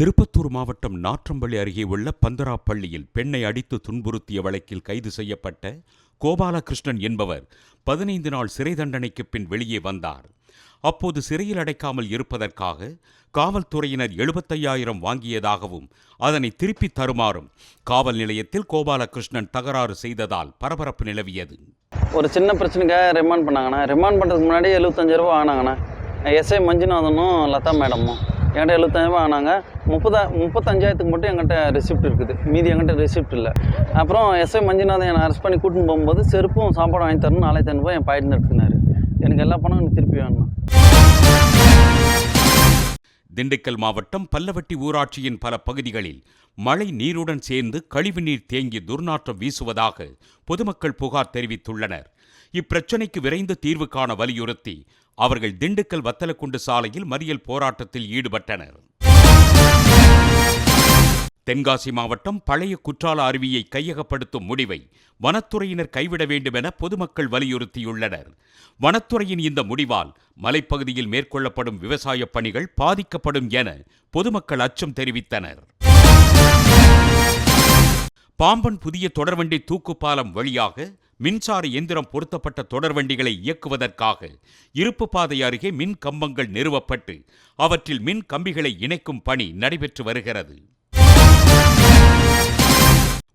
திருப்பத்தூர் மாவட்டம் நாற்றம்பள்ளி அருகே உள்ள பந்தராப்பள்ளியில் பெண்ணை அடித்து துன்புறுத்திய வழக்கில் கைது செய்யப்பட்ட கோபாலகிருஷ்ணன் என்பவர் பதினைந்து நாள் சிறை தண்டனைக்கு பின் வெளியே வந்தார். அப்போது சிறையில் அடைக்காமல் இருப்பதற்காக காவல்துறையினர் எழுபத்தையாயிரம் வாங்கியதாகவும் அதனை திருப்பித் தருமாறும் காவல் நிலையத்தில் கோபாலகிருஷ்ணன் தகராறு செய்ததால் பரபரப்பு நிலவியது. ஒரு சின்ன பிரச்சனைக்காக ரிமாண்ட் பண்ணாங்கண்ணா. ரிமாண்ட் பண்ணுறதுக்கு முன்னாடி எழுபத்தஞ்சு ரூபா ஆனாங்கண்ணா. எஸ்ஐ மஞ்சுநாதனும் லதா மேடமும். என்கிட்ட எழுபத்தஞ்சு ஆனாங்க முப்பதா முப்பத்தஞ்சாயிரத்துக்கு மட்டும் என்கிட்ட ரெசிப்ட் இருக்குது. மீதி என்கிட்ட ரெசிப்ட் இல்லை. அப்புறம் எஸ்ஐ மஞ்சுநாதன் என்னை அரெஸ்ட் பண்ணி கூட்டின்னு போகும்போது செருப்பும் சாப்பாடு வாங்கி தரணும் நாளைக்கு தரணும் போய் என் பாயிண்ட் எடுத்துனாரு எனக்கு எல்லா பணம் எனக்கு திருப்பி வேணும்? திண்டுக்கல் மாவட்டம் பல்லவட்டி ஊராட்சியின் பல பகுதிகளில் மழை நீருடன் சேர்ந்து கழிவுநீர் தேங்கி துர்நாற்றம் வீசுவதாக பொதுமக்கள் புகார் தெரிவித்துள்ளனர். இப்பிரச்சினைக்கு விரைந்து தீர்வு காண வலியுறுத்தி அவர்கள் திண்டுக்கல் வத்தலக்குண்டு சாலையில் மறியல் போராட்டத்தில் ஈடுபட்டனர். தென்காசி மாவட்டம் பழைய குற்றால அருவியை கையகப்படுத்தும் முடிவை வனத்துறையினர் கைவிட வேண்டும் என பொதுமக்கள் வலியுறுத்தியுள்ளனர். வனத்துறையின் இந்த முடிவால் மலைப்பகுதியில் மேற்கொள்ளப்படும் விவசாயப் பணிகள் பாதிக்கப்படும் என பொதுமக்கள் அச்சம் தெரிவித்தனர். பாம்பன் புதிய தொடர்வண்டி தூக்குப்பாலம் வழியாக மின்சார எந்திரம் பொருத்தப்பட்ட தொடர்வண்டிகளை இயக்குவதற்காக இருப்பு பாதை அருகே மின் கம்பங்கள் நிறுவப்பட்டு அவற்றில் மின் கம்பிகளை இணைக்கும் பணி நடைபெற்று வருகிறது.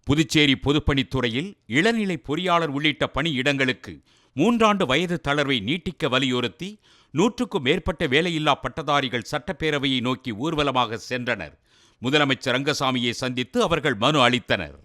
புதுச்சேரி பொதுப்பணித்துறையில் இளநிலை பொறியாளர் உள்ளிட்ட பணியிடங்களுக்கு மூன்றாண்டு வயது தளர்வை நீட்டிக்க வலியுறுத்தி நூற்றுக்கும் மேற்பட்ட வேலையில்லா பட்டதாரிகள் சட்டப்பேரவையை நோக்கி ஊர்வலமாக சென்றனர். முதலமைச்சர் ரங்கசாமியை சந்தித்து அவர்கள் மனு அளித்தனர்.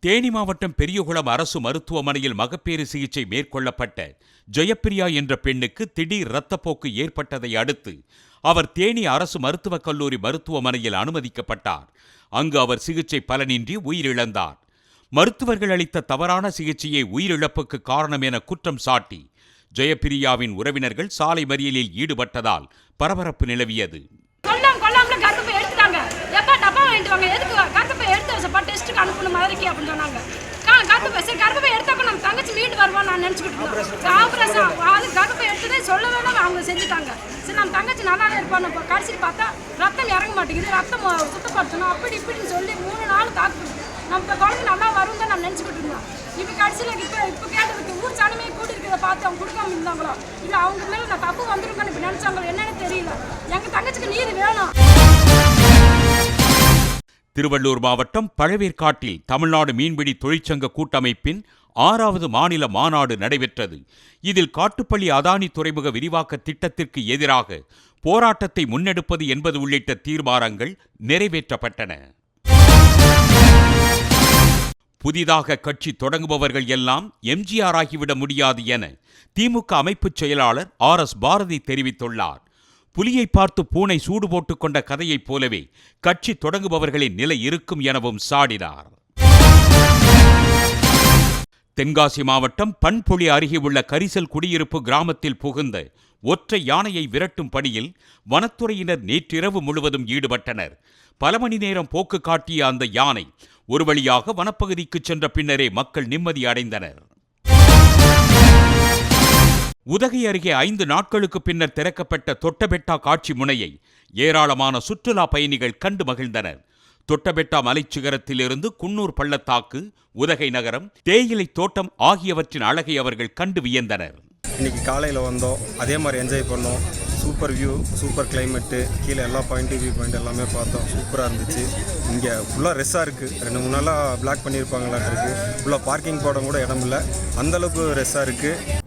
தேனி மாவட்டம் பெரியகுளம் அரசு மருத்துவமனையில் மகப்பேறு சிகிச்சை மேற்கொள்ளப்பட்ட ஜெயப்பிரியா என்ற பெண்ணுக்கு திடீர் இரத்தப்போக்கு ஏற்பட்டதை அடுத்து அவர் தேனி அரசு மருத்துவக் கல்லூரி மருத்துவமனையில் அனுமதிக்கப்பட்டார். அங்கு அவர் சிகிச்சை பலனின்றி உயிரிழந்தார். மருத்துவர்கள் அளித்த தவறான சிகிச்சையை உயிரிழப்புக்கு காரணம் என குற்றம் சாட்டி ஜெயப்பிரியாவின் உறவினர்கள் சாலை மறியலில் ஈடுபட்டதால் பரபரப்பு நிலவியது. கொல்லாமல கர்ப்பப்பை எடுத்துட்டாங்க. எப்பா டப்பா வாங்கிட்டு வாங்க. எதுக்கு கர்ப்பப்பை எடுத்து வச்சப்பா டெஸ்ட்டுக்கு அனுப்பணும் மாதிரிக்கு அப்படின்னு சொன்னாங்க. கா கர்ப்பப்பை சரி கர்ப்பப்பை எடுத்தாக்க நம்ம தங்கச்சி மீண்டு வருவான் நான் நினச்சிக்கிட்டு இருந்தோம். ஆப்ரேஷன் அது கர்ப்பப்பை எடுத்ததே சொல்லவே அவங்க செஞ்சுட்டாங்க. சரி நம்ம தங்கச்சி நல்லா இருப்பான்னு கடைசியில் பார்த்தா ரத்தம் இறங்க மாட்டேங்குது. ரத்தம் சுத்தப்படுத்தணும். அப்படி இப்படின்னு சொல்லி மூணு நாள் தாக்கு நம்ம குழந்தை நல்லா வரும் தான் நம்ம நினச்சிக்கிட்டு இருந்தோம். இப்போ கடைசியில் இப்போ இப்போ கேட்டதுக்கு ஊர் சனமே கூட்டி இருக்கிறத பார்த்து அவங்க கொடுக்காம இருந்தாங்களோ? இல்லை அவங்க மேலே நான் தப்பு வந்திருக்கேன்னு இப்போ நினச்சாங்களோ? என்னன்னு தெரியல. எங்கள் தங்கச்சிக்கு நீதி வேணும். திருவள்ளூர் மாவட்டம் பழவேற்காட்டில் தமிழ்நாடு மீன்பிடி தொழிற்சங்க கூட்டமைப்பின் ஆறாவது மாநில மாநாடு நடைபெற்றது. இதில் காட்டுப்பள்ளி அதானி துறைமுக விரிவாக்க திட்டத்திற்கு எதிராக போராட்டத்தை முன்னெடுப்பது என்பது உள்ளிட்ட தீர்மானங்கள் நிறைவேற்றப்பட்டன. புதிதாக கட்சி தொடங்குபவர்கள் எல்லாம் எம்ஜிஆர் ஆகிவிட முடியாது என திமுக அமைப்புச் செயலாளர் ஆர் எஸ் பாரதி தெரிவித்துள்ளார். புலியை பார்த்து பூனை சூடு போட்டுக் கொண்ட கதையைப் போலவே கட்சி தொடங்குபவர்களின் நிலை இருக்கும் எனவும் சாடினார். தென்காசி மாவட்டம் பண்புளி அருகே உள்ள கரிசல் குடியிருப்பு கிராமத்தில் புகுந்த ஒற்றை யானையை விரட்டும் பணியில் வனத்துறையினர் நேற்றிரவு முழுவதும் ஈடுபட்டனர். பல மணி நேரம் போக்கு காட்டிய அந்த யானை ஒரு வழியாக வனப்பகுதிக்கு சென்ற பின்னரே மக்கள் நிம்மதி அடைந்தனர். உதகை அருகே ஐந்து நாட்களுக்கு பின்னர் திறக்கப்பட்ட தொட்டபெட்டா காட்சி முனையை ஏராளமான சுற்றுலா பயணிகள் கண்டு மகிழ்ந்தனர். தொட்டபெட்டா மலைச்சிகரத்திலிருந்து குன்னூர் பள்ளத்தாக்கு உதகை நகரம் தேயிலை தோட்டம் ஆகியவற்றின் அழகை அவர்கள் கண்டு வியந்தனர். இன்னைக்கு காலையில் வந்தோம். அதே மாதிரி என்ஜாய் பண்ணோம். சூப்பர் வியூ சூப்பர் கிளைமேட்டு கீழே எல்லா பாயிண்ட்டு வியூ பாயிண்ட் எல்லாமே பார்த்தோம். சூப்பராக இருந்துச்சு. இங்கே ஃபுல்லாக ரெஸ்ஸாக இருக்குது ரெண்டு மூணு நாளாக பிளாக் பண்ணியிருப்பாங்களாட்டு இருக்குது ஃபுல்லாக பார்க்கிங் போட கூட இடம் இல்லை அந்தளவுக்கு ரெஸ்ஸாக இருக்குது